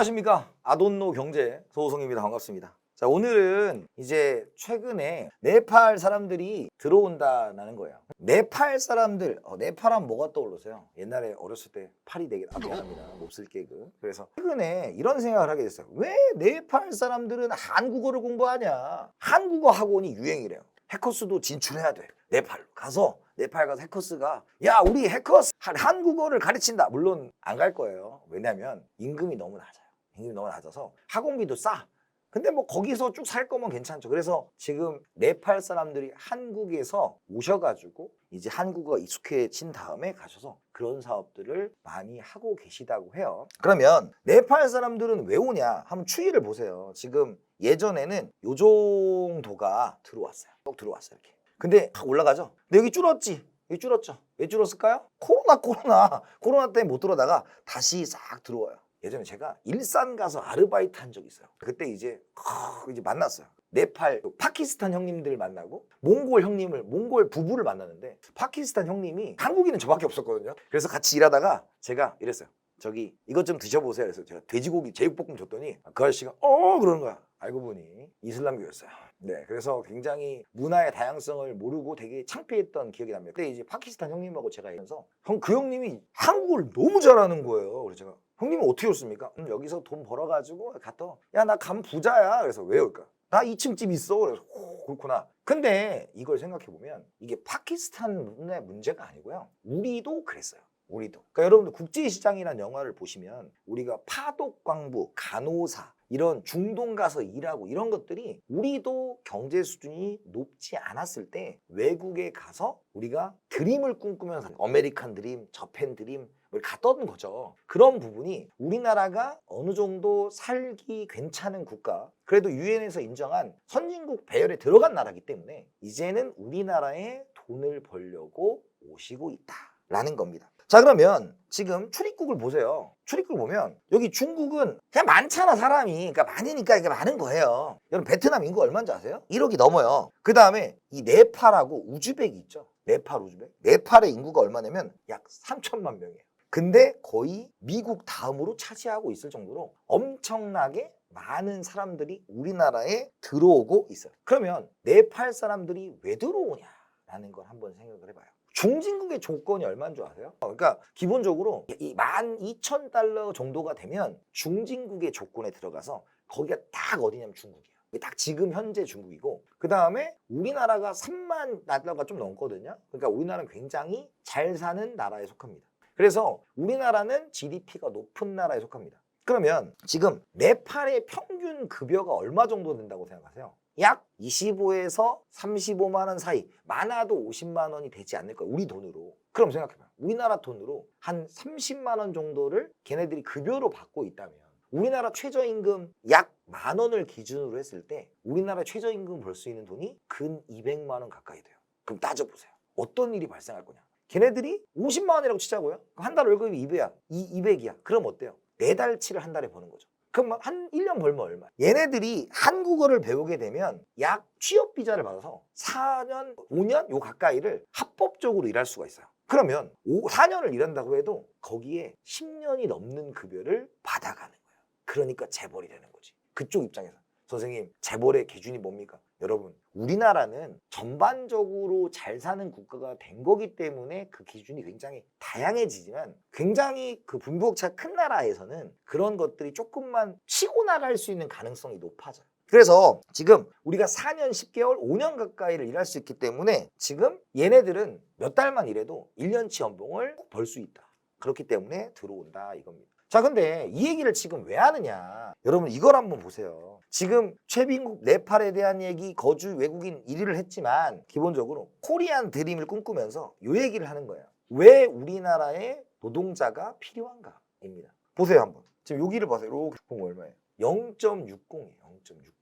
안녕하십니까? 아돈노 경제 소호성입니다. 반갑습니다. 자 오늘은 이제 최근에 네팔 사람들이 들어온다는 거예요. 네팔 사람들 어, 네팔 하면 뭐가 떠오르세요? 옛날에 어렸을 때 팔이 되게 아, 미안합니다. 몹쓸 개그. 그래서 최근에 이런 생각을 하게 됐어요. 왜 네팔 사람들은 한국어를 공부하냐? 한국어 학원이 유행이래요. 해커스도 진출해야 돼. 네팔 가서 네팔 가서 해커스가 야 우리 해커스! 한- 한국어를 가르친다. 물론 안 갈 거예요. 왜냐면 임금이 너무 낮아요 임금이 너무 낮아서 학원비도 싸. 근데 뭐 거기서 쭉 살 거면 괜찮죠. 그래서 지금 네팔 사람들이 한국에서 오셔가지고 이제 한국어 익숙해진 다음에 가셔서 그런 사업들을 많이 하고 계시다고 해요. 그러면 네팔 사람들은 왜 오냐? 한번 추이를 보세요. 지금 예전에는 요 정도가 들어왔어요. 쭉 들어왔어요 이렇게. 근데 확 올라가죠. 근데 여기 줄었지? 여기 줄었죠? 왜 줄었을까요? 코로나 코로나. 코로나 때문에 못 들어다가 다시 싹 들어와요 예전에 제가 일산 가서 아르바이트 한 적이 있어요. 그때 이제 크, 이제 만났어요. 네팔 그 파키스탄 형님들 만나고 몽골 형님을 몽골 부부를 만났는데 파키스탄 형님이 한국인은 저밖에 없었거든요. 그래서 같이 일하다가 제가 이랬어요. 저기 이것 좀 드셔보세요. 그래서 제가 돼지고기 제육볶음 줬더니 그 아저씨가 어 그러는 거야. 알고 보니 이슬람교였어요. 네 그래서 굉장히 문화의 다양성을 모르고 되게 창피했던 기억이 납니다. 그때 이제 파키스탄 형님하고 제가 이러면서 형 그 형님이 한국어를 너무 잘하는 거예요. 그래서 제가 형님은 어떻게 오셨습니까? 음, 여기서 돈 벌어가지고 갔다 야 나 감 부자야. 그래서 왜 올까? 나 2층 집 있어. 그래서 오, 그렇구나. 근데 이걸 생각해보면 이게 파키스탄의 문제가 아니고요. 우리도 그랬어요. 우리도. 그러니까 여러분들 국제시장이라는 영화를 보시면 우리가 파독광부, 간호사 이런 중동 가서 일하고 이런 것들이 우리도 경제 수준이 높지 않았을 때 외국에 가서 우리가 드림을 꿈꾸면서 아메리칸 드림, 저펜 드림 을 갔던 거죠. 그런 부분이 우리나라가 어느 정도 살기 괜찮은 국가, 그래도 유엔에서 인정한 선진국 배열에 들어간 나라기 때문에 이제는 우리나라에 돈을 벌려고 오시고 있다라는 겁니다. 자 그러면 지금 출입국을 보세요. 출입국을 보면 여기 중국은 그냥 많잖아 사람이. 그러니까 많으니까 이게 많은 거예요. 여러분 베트남 인구 얼마인지 아세요? 1억이 넘어요. 그 다음에 이 네팔하고 우즈벡이 있죠. 네팔, 우즈벡. 네팔의 인구가 얼마냐면 약 3천만 명이에요. 근데 거의 미국 다음으로 차지하고 있을 정도로 엄청나게 많은 사람들이 우리나라에 들어오고 있어요. 그러면 네팔 사람들이 왜 들어오냐라는 걸 한번 생각을 해봐요. 중진국의 조건이 얼마인 줄 아세요? 그러니까 기본적으로 이 12,000달러 정도가 되면 중진국의 조건에 들어가서 거기가 딱 어디냐면 중국이에요. 딱 지금 현재 중국이고 그 다음에 우리나라가 3만 달러가 좀 넘거든요. 그러니까 우리나라는 굉장히 잘 사는 나라에 속합니다. 그래서 우리나라는 GDP가 높은 나라에 속합니다. 그러면 지금 네팔의 평균 급여가 얼마 정도 된다고 생각하세요? 약 25에서 35만 원 사이 많아도 50만 원이 되지 않을 거예요 우리 돈으로. 그럼 생각해봐요. 우리나라 돈으로 한 30만 원 정도를 걔네들이 급여로 받고 있다면 우리나라 최저임금 약 만 원을 기준으로 했을 때 우리나라 최저임금 벌 수 있는 돈이 근 200만 원 가까이 돼요. 그럼 따져보세요. 어떤 일이 발생할 거냐 걔네들이 50만 원이라고 치자고요 한 달 월급이 200이야 이 200이야 그럼 어때요 네 달치를 한 달에 버는 거죠 그럼 한 1년 벌면 얼마? 얘네들이 한국어를 배우게 되면 약 취업 비자를 받아서 4년, 5년 요 가까이를 합법적으로 일할 수가 있어요. 그러면 5, 4년을 일한다고 해도 거기에 10년이 넘는 급여를 받아가는 거예요. 그러니까 재벌이 되는 거지. 그쪽 입장에서. 선생님, 재벌의 기준이 뭡니까? 여러분, 우리나라는 전반적으로 잘 사는 국가가 된 거기 때문에 그 기준이 굉장히 다양해지지만 굉장히 그 분부격차가 큰 나라에서는 그런 것들이 조금만 치고 나갈 수 있는 가능성이 높아져요. 그래서 지금 우리가 4년 10개월, 5년 가까이를 일할 수 있기 때문에 지금 얘네들은 몇 달만 일해도 1년치 연봉을 벌 수 있다. 그렇기 때문에 들어온다 이겁니다. 자, 근데 이 얘기를 지금 왜 하느냐? 여러분 이걸 한번 보세요. 지금 최빈국 네팔에 대한 얘기 거주 외국인 1위를 했지만 기본적으로 코리안 드림을 꿈꾸면서 이 얘기를 하는 거예요. 왜 우리나라에 노동자가 필요한가 입니다. 보세요 한번. 지금 여기를 보세요. 이렇게 보면 얼마예요? 0.60이에요. 0.60.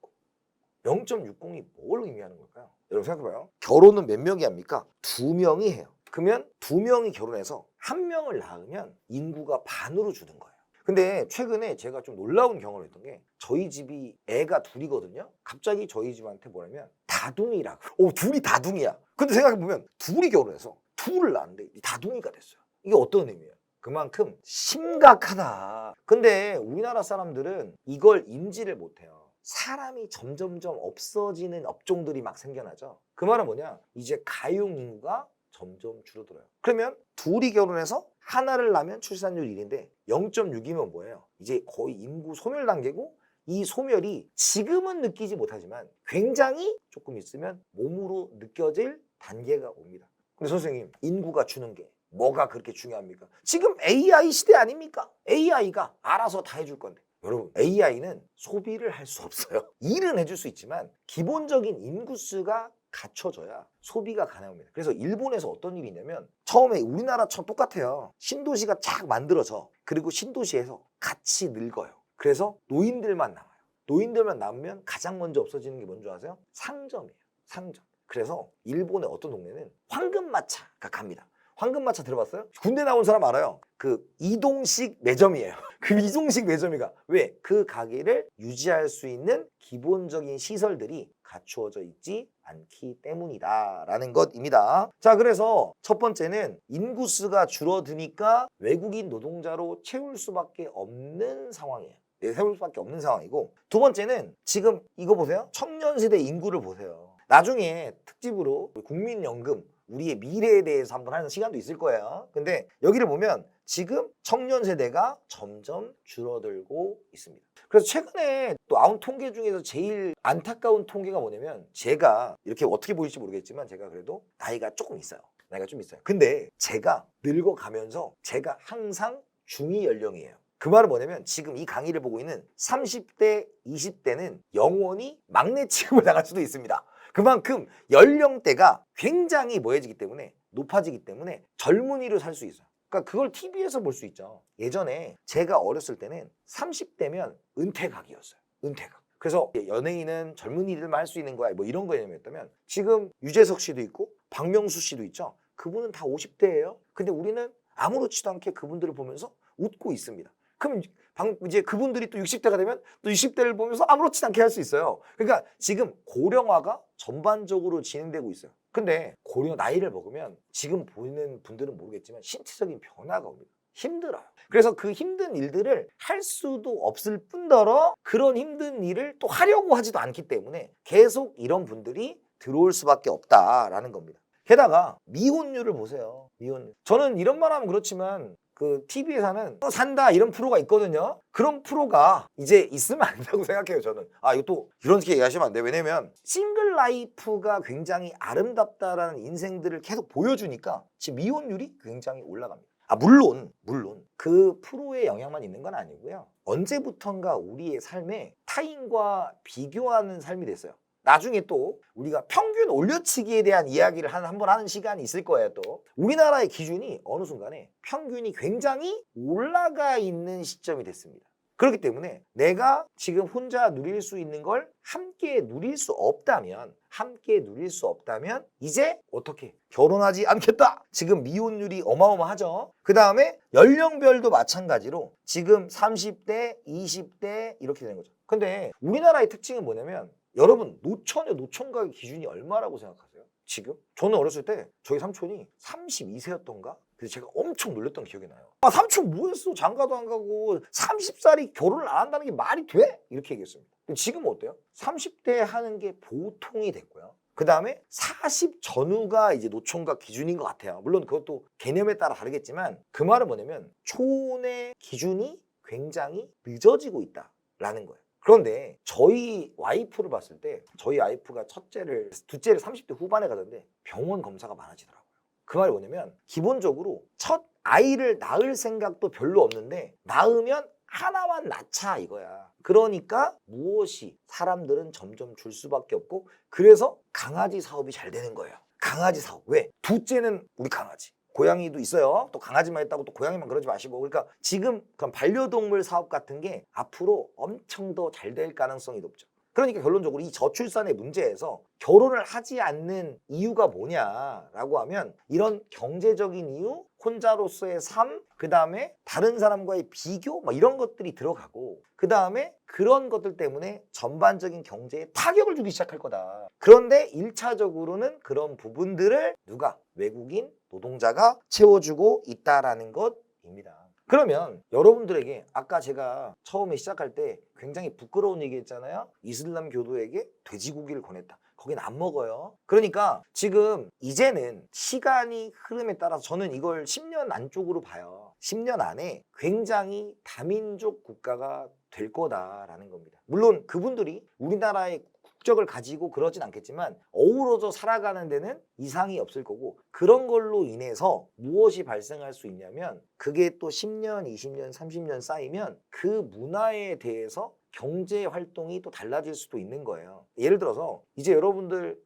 0.60이 뭘 의미하는 걸까요? 여러분 생각해봐요. 결혼은 몇 명이 합니까? 두 명이 해요. 그러면 두 명이 결혼해서 한 명을 낳으면 인구가 반으로 주는 거예요. 근데 최근에 제가 좀 놀라운 경험을 했던 게 저희 집이 애가 둘이거든요. 갑자기 저희 집한테 뭐냐면 다둥이라고. 오 둘이 다둥이야. 근데 생각해보면 둘이 결혼해서 둘을 낳았는데 이 다둥이가 됐어요. 이게 어떤 의미예요? 그만큼 심각하다. 근데 우리나라 사람들은 이걸 인지를 못해요. 사람이 점점점 없어지는 업종들이 막 생겨나죠. 그 말은 뭐냐? 이제 가용 인구가 점점 줄어들어요. 그러면 둘이 결혼해서 하나를 낳으면 출산율 1인데 0.6이면 뭐예요? 이제 거의 인구 소멸 단계고 이 소멸이 지금은 느끼지 못하지만 굉장히 조금 있으면 몸으로 느껴질 단계가 옵니다. 근데 선생님, 인구가 주는 게 뭐가 그렇게 중요합니까? 지금 AI 시대 아닙니까? AI가 알아서 다 해줄 건데. 여러분, AI는 소비를 할 수 없어요. 일은 해줄 수 있지만 기본적인 인구수가 갖춰져야 소비가 가능합니다. 그래서 일본에서 어떤 일이 있냐면 처음에 우리나라처럼 똑같아요. 신도시가 쫙 만들어져. 그리고 신도시에서 같이 늙어요. 그래서 노인들만 남아요. 노인들만 남으면 가장 먼저 없어지는 게 뭔지 아세요? 상점이에요. 상점. 그래서 일본의 어떤 동네는 황금마차가 갑니다. 황금마차 들어봤어요? 군대 나온 사람 알아요. 그 이동식 매점이에요. 그 이동식 매점이가 왜? 그 가게를 유지할 수 있는 기본적인 시설들이 갖추어져 있지 않기 때문이다라는 것입니다. 자, 그래서 첫 번째는 인구수가 줄어드니까 외국인 노동자로 채울 수밖에 없는 상황이에요. 네, 세울 수밖에 없는 상황이고 두 번째는 지금 이거 보세요. 청년 세대 인구를 보세요. 나중에 특집으로 국민연금 우리의 미래에 대해서 한번 하는 시간도 있을 거예요. 근데 여기를 보면 지금 청년 세대가 점점 줄어들고 있습니다. 그래서 최근에 또 나온 통계 중에서 제일 안타까운 통계가 뭐냐면 제가 이렇게 어떻게 보일지 모르겠지만 제가 그래도 나이가 조금 있어요. 나이가 좀 있어요. 근데 제가 늙어가면서 제가 항상 중위 연령이에요. 그 말은 뭐냐면 지금 이 강의를 보고 있는 30대, 20대는 영원히 막내 취급을 당할 수도 있습니다. 그만큼 연령대가 굉장히 뭐해지기 때문에 높아지기 때문에 젊은이로 살 수 있어요. 그러니까 그걸 TV에서 볼 수 있죠. 예전에 제가 어렸을 때는 30대면 은퇴각이었어요. 은퇴각. 그래서 연예인은 젊은이들만 할 수 있는 거야. 뭐 이런 거였다면 지금 유재석 씨도 있고 박명수 씨도 있죠. 그분은 다 50대예요. 근데 우리는 아무렇지도 않게 그분들을 보면서 웃고 있습니다. 그럼 방- 이제 그분들이 또 60대가 되면 또 60대를 보면서 아무렇지 않게 할 수 있어요. 그러니까 지금 고령화가 전반적으로 진행되고 있어요. 근데 고령 나이를 먹으면 지금 보이는 분들은 모르겠지만 신체적인 변화가 옵니다. 힘들어요. 그래서 그 힘든 일들을 할 수도 없을 뿐더러 그런 힘든 일을 또 하려고 하지도 않기 때문에 계속 이런 분들이 들어올 수밖에 없다라는 겁니다. 게다가 미혼율을 보세요. 미혼율. 저는 이런 말 하면 그렇지만 그 TV에서는 산다 이런 프로가 있거든요. 그런 프로가 이제 있으면 안 된다고 생각해요. 저는. 아 이것도 이렇게 얘기하시면 안 돼요. 왜냐면 싱글 라이프가 굉장히 아름답다라는 인생들을 계속 보여주니까 지금 미혼율이 굉장히 올라갑니다. 아 물론 물론 그 프로의 영향만 있는 건 아니고요. 언제부턴가 우리의 삶에 타인과 비교하는 삶이 됐어요. 나중에 또 우리가 평균 올려치기에 대한 이야기를 한, 한 번 하는 시간이 있을 거예요 또. 우리나라의 기준이 어느 순간에 평균이 굉장히 올라가 있는 시점이 됐습니다. 그렇기 때문에 내가 지금 혼자 누릴 수 있는 걸 함께 누릴 수 없다면 함께 누릴 수 없다면 이제 어떻게? 결혼하지 않겠다! 지금 미혼율이 어마어마하죠? 그 다음에 연령별도 마찬가지로 지금 30대 20대 이렇게 되는 거죠. 근데 우리나라의 특징은 뭐냐면 여러분 노천의 노총각의 기준이 얼마라고 생각하세요? 지금? 저는 어렸을 때 저희 삼촌이 32세였던가? 그래서 제가 엄청 놀렸던 기억이 나요. 아 삼촌 뭐했어? 장가도 안 가고 30살이 결혼을 안 한다는 게 말이 돼? 이렇게 얘기했습니다. 지금은 어때요? 30대 하는 게 보통이 됐고요. 그 다음에 40 전후가 이제 노총각 기준인 것 같아요. 물론 그것도 개념에 따라 다르겠지만 그 말은 뭐냐면 초혼의 기준이 굉장히 늦어지고 있다라는 거예요. 그런데 저희 와이프를 봤을 때 저희 와이프가 첫째를 둘째를 30대 후반에 가던데 병원 검사가 많아지더라고요. 그 말이 뭐냐면 기본적으로 첫 아이를 낳을 생각도 별로 없는데 낳으면 하나만 낳자 이거야. 그러니까 무엇이 사람들은 점점 줄 수밖에 없고 그래서 강아지 사업이 잘 되는 거예요. 강아지 사업. 왜? 둘째는 우리 강아지. 고양이도 있어요. 또 강아지만 있다고 또 고양이만 그러지 마시고. 그러니까 지금 그런 반려동물 사업 같은 게 앞으로 엄청 더 잘 될 가능성이 높죠. 그러니까 결론적으로 이 저출산의 문제에서 결혼을 하지 않는 이유가 뭐냐라고 하면 이런 경제적인 이유, 혼자로서의 삶, 그 다음에 다른 사람과의 비교, 막 이런 것들이 들어가고 그 다음에 그런 것들 때문에 전반적인 경제에 타격을 주기 시작할 거다. 그런데 일차적으로는 그런 부분들을 누가 외국인 노동자가 채워주고 있다라는 것입니다. 그러면 여러분들에게 아까 제가 처음에 시작할 때 굉장히 부끄러운 얘기 했잖아요. 이슬람 교도에게 돼지고기를 권했다. 거긴 안 먹어요. 그러니까 지금 이제는 시간이 흐름에 따라서 저는 이걸 10년 안쪽으로 봐요. 10년 안에 굉장히 다민족 국가가 될 거다라는 겁니다. 물론 그분들이 우리나라의 국적을 가지고 그러진 않겠지만 어우러져 살아가는 데는 이상이 없을 거고 그런 걸로 인해서 무엇이 발생할 수 있냐면 그게 또 10년, 20년, 30년 쌓이면 그 문화에 대해서 경제 활동이 또 달라질 수도 있는 거예요. 예를 들어서 이제 여러분들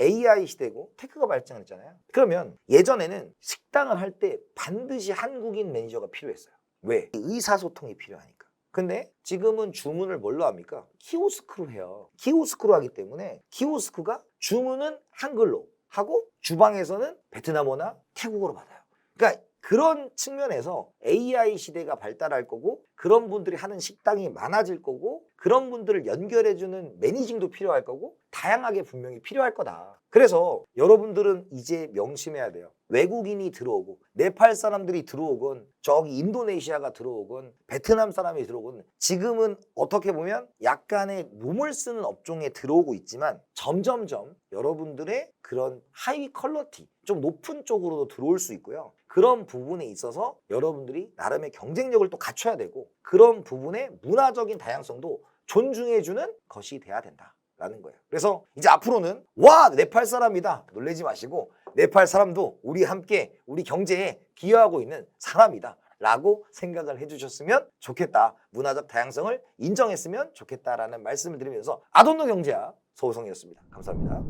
AI 시대고 테크가 발전했잖아요. 그러면 예전에는 식당을 할 때 반드시 한국인 매니저가 필요했어요. 왜? 의사소통이 필요하니까. 근데 지금은 주문을 뭘로 합니까? 키오스크로 해요. 키오스크로 하기 때문에 키오스크가 주문은 한글로 하고 주방에서는 베트남어나 태국어로 받아요. 그러니까 그런 측면에서 AI 시대가 발달할 거고 그런 분들이 하는 식당이 많아질 거고 그런 분들을 연결해주는 매니징도 필요할 거고 다양하게 분명히 필요할 거다. 그래서 여러분들은 이제 명심해야 돼요. 외국인이 들어오고 네팔 사람들이 들어오건 저기 인도네시아가 들어오건 베트남 사람이 들어오건 지금은 어떻게 보면 약간의 몸을 쓰는 업종에 들어오고 있지만 점점점 여러분들의 그런 하이 퀄러티 좀 높은 쪽으로도 들어올 수 있고요. 그런 부분에 있어서 여러분들이 나름의 경쟁력을 또 갖춰야 되고 그런 부분의 문화적인 다양성도 존중해주는 것이 돼야 된다 라는 거예요. 그래서 이제 앞으로는 와 네팔 사람이다 놀라지 마시고 네팔 사람도 우리 함께 우리 경제에 기여하고 있는 사람이다. 라고 생각을 해주셨으면 좋겠다. 문화적 다양성을 인정했으면 좋겠다라는 말씀을 드리면서 아돈노 경제학 소우성이었습니다. 감사합니다.